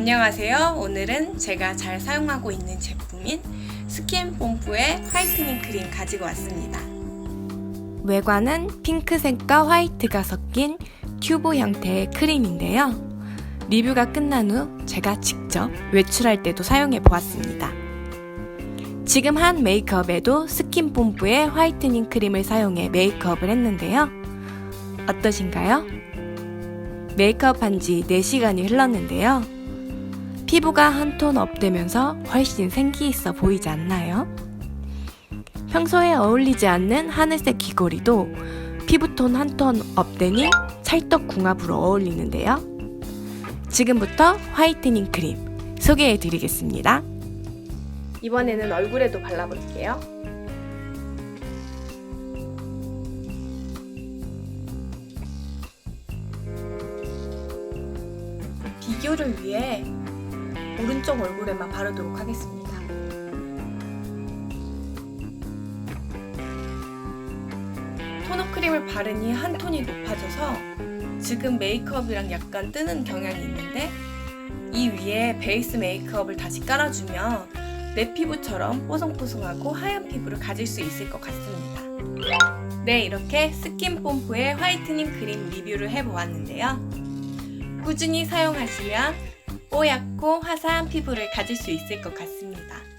안녕하세요. 오늘은 제가 잘 사용하고 있는 제품인 스킨pom프의 화이트닝 크림 가지고 왔습니다. 외관은 핑크색과 화이트가 섞인 튜브 형태의 크림인데요. 리뷰가 끝난 후 제가 직접 외출할 때도 사용해 보았습니다. 지금 한 메이크업에도 스킨pom프의 화이트닝 크림을 사용해 메이크업을 했는데요. 어떠신가요? 메이크업 한 지 4시간이 흘렀는데요. 피부가 한 톤 업되면서 훨씬 생기 있어 보이지 않나요? 평소에 어울리지 않는 하늘색 귀걸이도 피부톤 한 톤 업되니 찰떡궁합으로 어울리는데요. 지금부터 화이트닝 크림 소개해 드리겠습니다. 이번에는 얼굴에도 발라볼게요. 비교를 위해 오른쪽 얼굴에만 바르도록 하겠습니다. 토너 크림을 바르니 한 톤이 높아져서 지금 메이크업이랑 약간 뜨는 경향이 있는데 이 위에 베이스 메이크업을 다시 깔아주면 내 피부처럼 뽀송뽀송하고 하얀 피부를 가질 수 있을 것 같습니다. 네, 이렇게 스킨pom프의 화이트닝 크림 리뷰를 해보았는데요. 꾸준히 사용하시면 뽀얗고 화사한 피부를 가질 수 있을 것 같습니다.